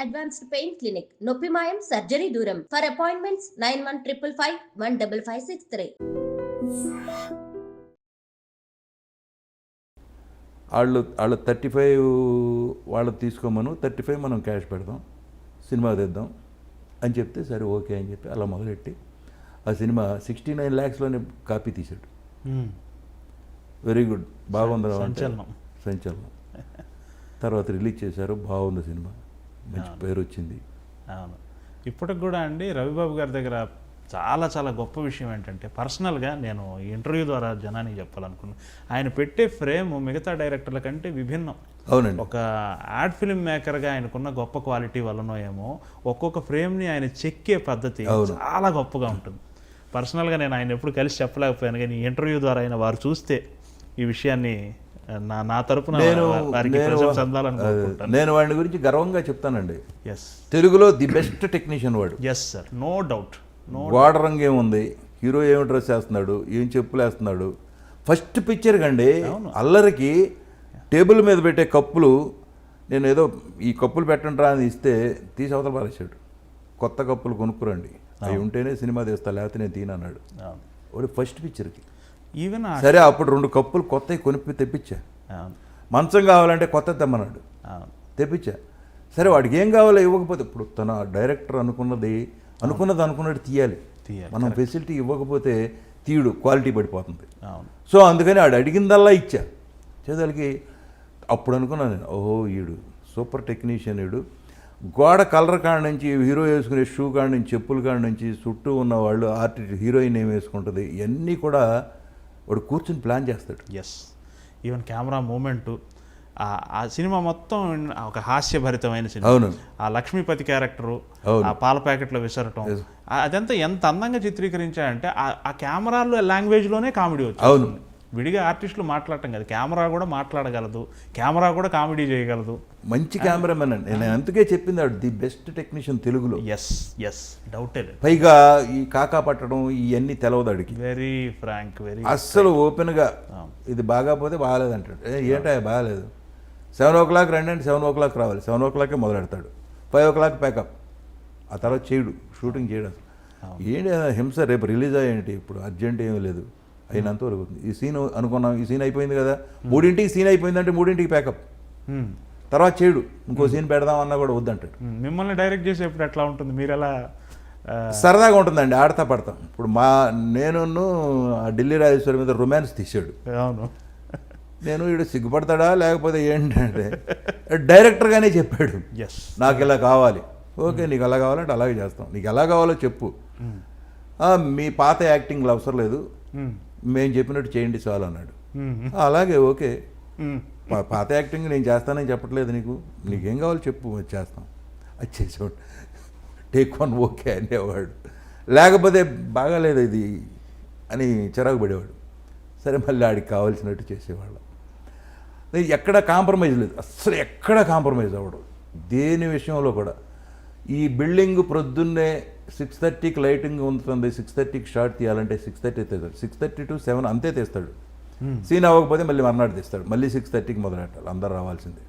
Advanced pain clinic. నొప్పి మాయం surgery దూరం. For appointments nine one triple five one double five six three. వాళ్ళు వాళ్ళు థర్టీ ఫైవ్ వాళ్ళు తీసుకోమను థర్టీ ఫైవ్ మనం క్యాష్ పెడదాం సినిమా తెద్దాం అని చెప్తే సరే ఓకే అని చెప్పి అలా మొదలెట్టి ఆ సినిమా సిక్స్టీ నైన్ ల్యాక్స్లోనే కాపీ తీశాడు. వెరీ గుడ్ బాగుంది సంచలనం. సంచలనం. తర్వాత రిలీజ్ చేశారు బాగుంది సినిమా. మంచి పేరు వచ్చింది అవును. ఇప్పటికి కూడా అండి రవిబాబు గారి దగ్గర చాలా చాలా గొప్ప విషయం ఏంటంటే పర్సనల్గా నేను ఇంటర్వ్యూ ద్వారా జనానికి చెప్పాలనుకున్నాను ఆయన పెట్టే ఫ్రేమ్ మిగతా డైరెక్టర్ల కంటే విభిన్నం. అవునండి. ఒక యాడ్ ఫిల్మ్ మేకర్గా ఆయనకున్న గొప్ప క్వాలిటీ వలనో ఏమో ఒక్కొక్క ఫ్రేమ్ని ఆయన చెక్కే పద్ధతి చాలా గొప్పగా ఉంటుంది. పర్సనల్గా నేను ఆయన ఎప్పుడు కలిసి చెప్పలేకపోయాను కానీ ఈ ఇంటర్వ్యూ ద్వారా ఆయన వారు చూస్తే ఈ విషయాన్ని నా నా తరపున నేను వారికి నేను వాడి గురించి గర్వంగా చెప్తానండి. ఎస్ తెలుగులో ది బెస్ట్ టెక్నీషియన్ వాడు. ఎస్ సార్ నో డౌట్ గోడ రంగు ఏముంది? హీరో ఏమి డ్రెస్ వేస్తున్నాడు? ఏం చెప్పులు వేస్తున్నాడు? ఫస్ట్ పిక్చర్ కండి అల్లరికి టేబుల్ మీద పెట్టే కప్పులు నేను ఏదో ఈ కప్పులు పెట్టండి రా అని ఇస్తే తీసి అవతల పారేశాడు. కొత్త కప్పులు కొనుక్కురండి. అవి ఉంటేనే సినిమా తీస్తా లేకపోతే నేను తీను అన్నాడు. అవును. వాడు ఫస్ట్ పిక్చర్కి. ఈవెన్ సరే అప్పుడు రెండు కప్పులు కొత్తవి కొనిపి తెప్పించా. మంచం కావాలంటే కొత్త తెమ్మన్నాడు. తెప్పించా. సరే వాడికి ఏం కావాలో ఇవ్వకపోతే ఇప్పుడు తన డైరెక్టర్ అనుకున్నది అనుకున్నది అనుకున్నట్టు తీయాలి. మనం ఫెసిలిటీ ఇవ్వకపోతే తీయుడు క్వాలిటీ పడిపోతుంది. అవును. సో అందుకని ఆడు అడిగిందల్లా ఇచ్చా. చేదలకి అప్పుడు అనుకున్నాను నేను ఓహో ఈడు సూపర్ టెక్నీషియన్ ఈడు. గోడ కలర్ కాడ నుంచి హీరో వేసుకునే షూ కాడ నుంచి చెప్పుల కాడ నుంచి చుట్టూ ఉన్న వాళ్ళు ఆర్టిస్ట్ హీరోయిన్ ఏం వేసుకుంటుంది ఇవన్నీ కూడా వాడు కూర్చుని ప్లాన్ చేస్తాడు. ఎస్ ఈవెన్ కెమెరా మూమెంట్ ఆ సినిమా మొత్తం ఒక హాస్యభరితమైన సినిమా. అవును. ఆ లక్ష్మీపతి క్యారెక్టరు. ఆ పాల ప్యాకెట్లో విసరటం అదంతా ఎంత అందంగా చిత్రీకరించాడంటే ఆ- ఆ కెమెరాలో లాంగ్వేజ్లోనే కామెడీ వచ్చింది అవును. విడిగా ఆర్టిస్టులు మాట్లాడటం కాదు. కెమెరా కూడా మాట్లాడగలదు. కెమెరా కూడా కామెడీ చేయగలదు. మంచి కెమెరామెన్ అండి. నేను అందుకే చెప్పింది ఆడు ది బెస్ట్ టెక్నీషియన్ తెలుగులో. ఎస్ ఎస్ డౌటే పైగా ఈ కాకా పట్టడం ఇవన్నీ తెలవదు అడిగి వెరీ ఫ్రాంక్ వెరీ అస్సలు ఓపెన్గా ఇది బాగాపోతే బాగాలేదు అంటాడు ఏంటా బాగాలేదు. సెవెన్ ఓ క్లాక్ రండి అంటే సెవెన్ ఓ క్లాక్ రావాలి. సెవెన్ ఓ క్లాకే మొదలెడతాడు. ఫైవ్ ఓ క్లాక్ ప్యాకప్ ఆ తర్వాత చేయడు షూటింగ్ చేయడు అసలు. ఏంటి హింస రేపు రిలీజ్ అయ్యేంటి ఇప్పుడు? అర్జెంట్ ఏమీ లేదు. అయినంత వరకు. ఈ సీన్ అనుకున్నాం ఈ సీన్ అయిపోయింది కదా. మూడింటికి సీన్ అయిపోయిందంటే మూడింటికి ప్యాకప్ తర్వాత చేయడు. ఇంకో సీన్ పెడదాం అన్నా కూడా వద్దంటాడు. మిమ్మల్ని డైరెక్ట్ చేసేప్పుడు ఎట్లా ఉంటుంది? మీరు ఎలా సరదాగా ఉంటుందండి. ఆడతా పడతాం. ఇప్పుడు మా నేను ఢిల్లీ రాజేశ్వరి మీద రొమాన్స్ తీశాడు. అవును. నేను వీడు సిగ్గుపడతాడా? లేకపోతే ఏంటంటే డైరెక్టర్గానే చెప్పాడు. నాకు ఇలా కావాలి. ఓకే నీకు అలా కావాలంటే అలాగే చేస్తాం. నీకు ఎలా కావాలో చెప్పు. "ఆ, మీ పాత యాక్టింగ్లు అవసరం లేదు. మేము చెప్పినట్టు చేయండి చాలు అన్నాడు. అలాగే ఓకే. పాత యాక్టింగ్ నేను చేస్తానని చెప్పట్లేదు నీకు. నీకేం కావాలో చెప్పు చేస్తాం. అది చేసేవాడు టేక్ వన్ ఓకే అనేవాడు. లేకపోతే బాగాలేదు ఇది అని చిరాకు పడేవాడు. సరే మళ్ళీ ఆడికి కావాల్సినట్టు చేసేవాళ్ళం. ఎక్కడ కాంప్రమైజ్ లేదు. అస్సలు ఎక్కడ కాంప్రమైజ్ అవ్వడు. దేని విషయంలో కూడా. ఈ బిల్డింగ్ ప్రొద్దున్నే సిక్స్ థర్టీకి లైటింగ్ ఉంటుంది సిక్స్ థర్టీకి షార్ట్ తీయాలంటే సిక్స్ థర్టీ తీస్తాడు. సిక్స్ థర్టీ టు సెవెన్ అంతే తీస్తాడు. సీన్ అవ్వకపోతే మళ్ళీ మర్నాడు తీస్తాడు. మళ్ళీ సిక్స్ థర్టీకి మొదలెట్టాలి. అందరు రావాల్సిందే.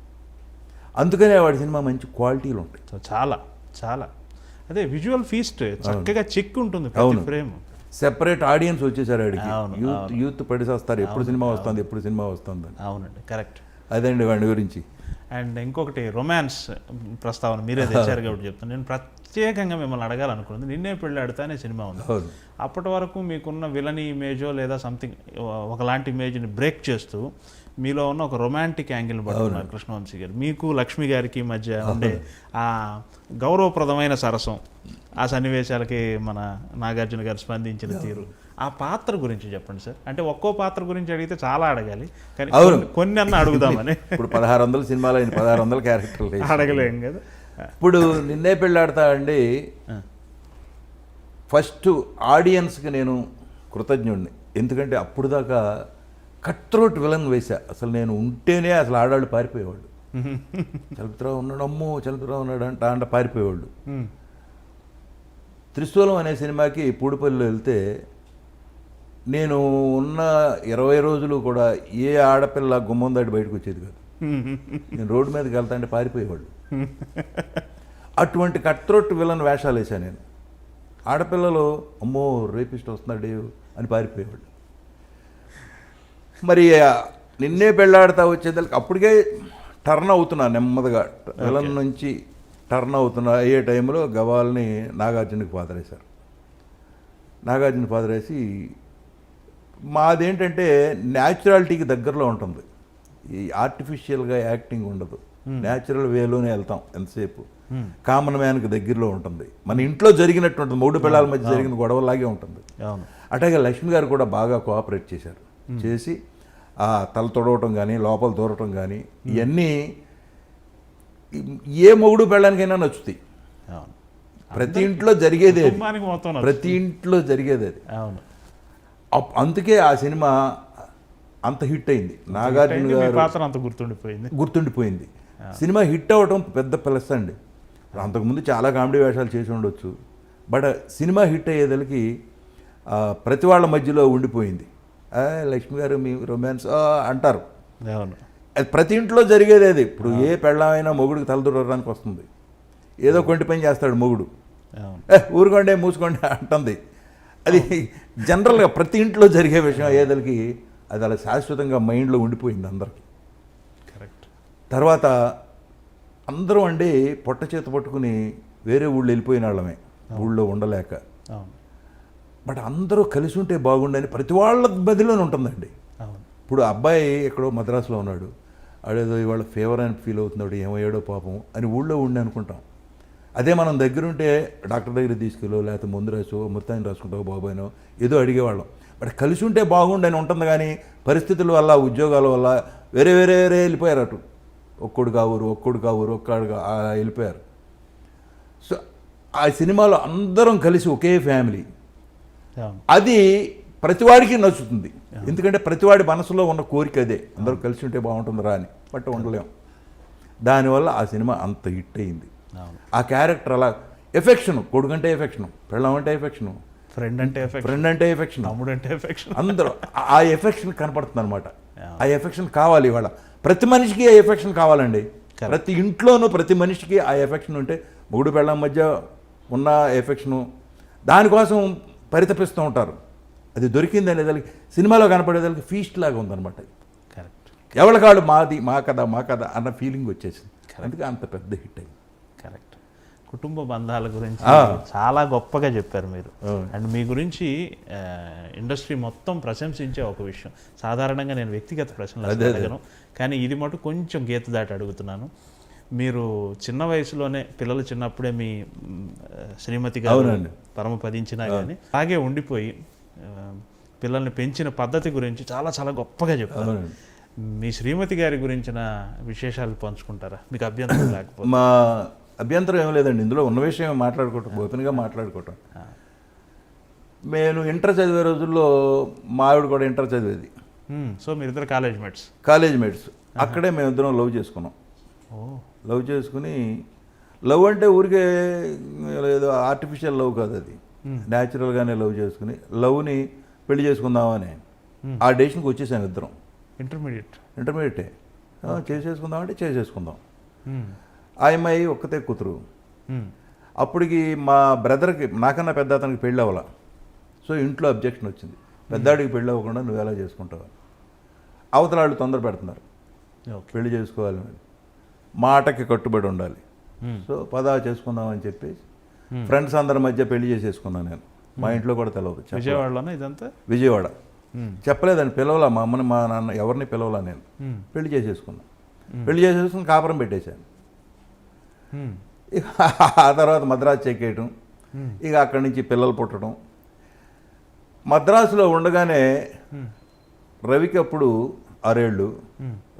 అందుకనే వాడి సినిమా మంచి క్వాలిటీలు ఉంటాయి చాలా చాలా. అదే విజువల్ ఫీస్ట్ చక్కగా చెక్ ఉంటుంది ప్రతి అవును. ఫ్రేమ్. సెపరేట్ ఆడియన్స్ వచ్చేసారు ఆడికి. యూత్ యూత్ పడిసేస్తారు. ఎప్పుడు సినిమా వస్తుంది ఎప్పుడు సినిమా వస్తుంది అవునండి కరెక్ట్. అదండి వాడి గురించి. అండ్ ఇంకొకటి రొమాన్స్ ప్రస్తావన మీరే తెచ్చారు కాబట్టి చెప్తాను. నేను ప్రత్యేకంగా మిమ్మల్ని అడగాలనుకున్నది నిన్నే పెళ్ళి ఆడితే అనే సినిమా ఉంది. అప్పటి వరకు మీకున్న విలని ఇమేజో లేదా సంథింగ్ ఒకలాంటి ఇమేజ్ని బ్రేక్ చేస్తూ మీలో ఉన్న ఒక రొమాంటిక్ యాంగిల్ పడుతున్నారు కృష్ణవంశీ గారు. మీకు లక్ష్మి గారికి మధ్య ఉండే ఆ గౌరవప్రదమైన సరసం ఆ సన్నివేశాలకి మన నాగార్జున గారు స్పందించిన తీరు. ఆ పాత్ర గురించి చెప్పండి సార్. అంటే ఒక్కో పాత్ర గురించి అడిగితే చాలా అడగాలి కానీ. కొన్ని- అన్న అడుగుదామని. ఇప్పుడు పదహారు వందల సినిమాలు పదహారు వందల క్యారెక్టర్లు వేసి. అడగలేం కదా. ఇప్పుడు నిన్నే పెళ్ళాడతా అండి ఫస్ట్ ఆడియన్స్కి నేను కృతజ్ఞుడిని ఎందుకంటే అప్పుడు దాకా కట్ త్రోట్ విలన్ వేసా అసలు నేను ఉంటేనే అసలు ఆడాళ్ళు పారిపోయేవాళ్ళు. చలపతిరావు ఉన్నాడు అమ్మో చలపతిరావు ఉన్నాడు అంట అంట పారిపోయేవాళ్ళు. త్రిశూలం అనే సినిమాకి పూడిపల్లిలో వెళ్తే నేను ఉన్న ఇరవై రోజులు కూడా ఏ ఆడపిల్ల గుమ్మం దాటి బయటకు వచ్చేది కాదు. నేను రోడ్డు మీదకి వెళ్తా అంటే పారిపోయేవాళ్ళు. అటువంటి కట్త్రోట్ విలన్ వేషాలు వేసాను నేను. ఆడపిల్లలు అమ్మో రేపిస్ట్ వస్తున్నాడు అని పారిపోయేవాళ్ళు. మరి నిన్నే పెళ్ళాడుతా వచ్చేదానికి అప్పటికే టర్న్ అవుతున్నా నెమ్మదిగా. విలన్ నుంచి టర్న్ అవుతున్నా. అయ్యే టైంలో గవాల్ని నాగార్జునకి పాదరేశారు నాగార్జున పాదరేసి మాదేంటంటే న్యాచురాలిటీకి దగ్గరలో ఉంటుంది. ఈ ఆర్టిఫిషియల్గా యాక్టింగ్ ఉండదు. న్యాచురల్ వేలోనే వెళ్తాం ఎంతసేపు. కామన్ మ్యాన్కి దగ్గరలో ఉంటుంది. మన ఇంట్లో జరిగినట్టు ఉంటుంది. మూడు పిల్లల మధ్య జరిగిన గొడవలాగే ఉంటుంది. అవును. అట్లాగే లక్ష్మి గారు కూడా బాగా కోఆపరేట్ చేశారు. చేసి ఆ తల తొడవటం కానీ లోపల దూరటం కానీ ఇవన్నీ ఏ మొగుడు పెళ్ళానికైనా నచ్చుతాయి. ప్రతి ఇంట్లో జరిగేదే. ప్రతి ఇంట్లో జరిగేది అది. అందుకే ఆ సినిమా అంత హిట్ అయింది. నాగార్జున గారు అంత గుర్తుండిపోయింది. గుర్తుండిపోయింది. సినిమా హిట్ అవ్వటం పెద్ద ప్లస్ అండి. అంతకుముందు చాలా కామెడీ వేషాలు చేసి ఉండొచ్చు. బట్ సినిమా హిట్ అయ్యేదలికి ప్రతి వాళ్ళ మధ్యలో ఉండిపోయింది. "ఆ, లక్ష్మి గారు మీ రొమాన్స్ ఆ" అంటారు. అవును. అది ప్రతి ఇంట్లో జరిగేది అది. ఇప్పుడు ఏ పెళ్ళమైనా మొగుడికి తలదూరడానికి వస్తుంది. ఏదో కొంటి పని చేస్తాడు మొగుడు. ఊరుకోండి మూసుకోండి అంటుంది. అది జనరల్గా ప్రతి ఇంట్లో జరిగే విషయం అయ్యేదలికి అది అలా శాశ్వతంగా మైండ్లో ఉండిపోయింది అందరికి. తర్వాత అందరం అండి పొట్ట చేత పట్టుకుని వేరే ఊళ్ళో వెళ్ళిపోయిన వాళ్ళమే. ఊళ్ళో ఉండలేక. బట్ అందరూ కలిసి ఉంటే బాగుండని ప్రతి వాళ్ళ మధ్యలోనే ఉంటుందండి. ఇప్పుడు అబ్బాయి ఎక్కడో మద్రాసులో ఉన్నాడు. ఆడేదో ఇవాళ ఫేవర్ అని ఫీల్ అవుతున్నాడు ఏమయ్యాడో పాపం అని ఊళ్ళో ఉండి అనుకుంటాం. అదే మనం దగ్గరుంటే డాక్టర్ దగ్గర తీసుకెళ్ళో లేకపోతే ముందు రాసో మొత్తాన్ని రాసుకుంటావు బాబాయ్నో ఏదో అడిగేవాళ్ళం. బట్ కలిసి ఉంటే బాగుండని ఉంటుంది కానీ పరిస్థితుల వల్ల ఉద్యోగాల వల్ల వేరే వేరే వేరే వెళ్ళిపోయారు అటు. ఒక్కడు కావురు ఒక్కడు కావురు ఒక్కడు కా- ఆ వెళ్ళిపోయారు. సో ఆ సినిమాలో అందరం కలిసి ఒకే ఫ్యామిలీ. అది ప్రతివాడికి నచ్చుతుంది. ఎందుకంటే ప్రతివాడి మనసులో ఉన్న కోరిక అదే. అందరూ కలిసి ఉంటే బాగుంటుందిరా అని. బట్ ఉండలేం. దానివల్ల ఆ సినిమా అంత హిట్ అయింది. ఆ క్యారెక్టర్ అలా ఎఫెక్షన్ కొడుకంటే ఎఫెక్షన్ పెళ్ళం అంటే ఎఫెక్షన్ ఫ్రెండ్ అంటే ఫ్రెండ్ అంటే ఎఫెక్షన్. తమ్ముడు అంటే ఎఫెక్షన్. అందరూ ఆ ఎఫెక్షన్ కనపడుతుంది అనమాట ఆ ఎఫెక్షన్ కావాలి ఇవాళ. ప్రతి మనిషికి ఆ ఎఫెక్షన్ కావాలండి. ప్రతి ఇంట్లోనూ ప్రతి మనిషికి ఆ ఎఫెక్షన్ ఉంటే మూడు పెళ్ళం మధ్య ఉన్న ఎఫెక్షను దానికోసం పరితపిస్తూ ఉంటారు. అది దొరికింది అనేదానికి సినిమాలో కనపడేదానికి ఫీస్ట్ లాగా ఉందన్నమాట. కరెక్ట్ ఎవరి కాడు మాది మా కథ మా కథ అన్న ఫీలింగ్ వచ్చేసింది. అందుకే అంత పెద్ద హిట్ అయింది. కుటుంబ బంధాల గురించి. చాలా గొప్పగా చెప్పారు మీరు. అండ్ మీ గురించి ఇండస్ట్రీ మొత్తం ప్రశంసించే ఒక విషయం సాధారణంగా నేను వ్యక్తిగత ప్రశ్నలు. అడగను కానీ ఇది మటు కొంచెం గీత దాటి అడుగుతున్నాను మీరు చిన్న వయసులోనే పిల్లలు చిన్నప్పుడే మీ శ్రీమతి గారు. పరమపదించినా కానీ అలాగే ఉండిపోయి పిల్లల్ని పెంచిన పద్ధతి గురించి చాలా చాలా గొప్పగా చెప్పారు. మీ శ్రీమతి గారి గురించిన విశేషాలు పంచుకుంటారా మీకు అభ్యంతరం లేకపోతే మా అభ్యంతరం ఏం లేదండి. ఇందులో ఉన్న విషయం మాట్లాడుకోవటం ఓపెన్గా మాట్లాడుకోవటం. నేను ఇంటర్ చదివే రోజుల్లో మా ఆవిడ కూడా ఇంటర్ చదివేది. సో మీరిద్దరు కాలేజ్ మేట్స్. College mates. అక్కడే మేమిద్దరం లవ్ చేసుకున్నాం. లవ్ చేసుకుని లవ్ అంటే ఊరికే ఏదో ఆర్టిఫిషియల్ లవ్ కాదు అది. న్యాచురల్గానే లవ్ చేసుకుని లవ్ని పెళ్ళి చేసుకుందామని. ఆ డెసిషన్కి వచ్చేసాం ఇద్దరం. ఇంటర్మీడియట్. ఇంటర్మీడియటే. ఆ, చేసేసుకుందామంటే చేసేసుకుందాం. ఆ అమ్మాయి ఒక్కతే కూతురు. అప్పటికి మా బ్రదర్కి నాకన్నా పెద్ద అతనికి పెళ్ళి అవ్వాల. సో ఇంట్లో అబ్జెక్షన్ వచ్చింది. పెద్దాడికి పెళ్ళి అవ్వకుండా నువ్వు ఎలా చేసుకుంటావు? అవతల వాళ్ళు తొందర పెడుతున్నారు. పెళ్ళి చేసుకోవాలి. అని. మాటకి కట్టుబడి ఉండాలి. సో పదా చేసుకుందామని చెప్పేసి ఫ్రెండ్స్ అందరి మధ్య పెళ్ళి చేసేసుకున్నాను నేను. మా ఇంట్లో కూడా చెప్పలేదు. విజయవాడలోనే ఇదంతా? విజయవాడ. చెప్పలేదని పిలవలా. మా అమ్మని మా నాన్న ఎవరిని పిలవలా నేను. పెళ్ళి చేసేసుకున్నాను పెళ్ళి చేసేసుకుని కాపురం పెట్టేశాను. ఇక ఆ తర్వాత మద్రాసు చెక్కేయటం. ఇక అక్కడి నుంచి పిల్లలు పుట్టడం మద్రాసులో ఉండగానే. రవికి అప్పుడు ఆరేళ్ళు.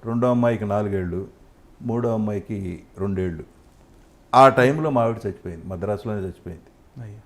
రెండో అమ్మాయికి నాలుగేళ్ళు మూడో అమ్మాయికి రెండేళ్ళు ఆ టైంలో మా ఆవిడ చచ్చిపోయింది మద్రాసులోనే చచ్చిపోయింది అయ్యో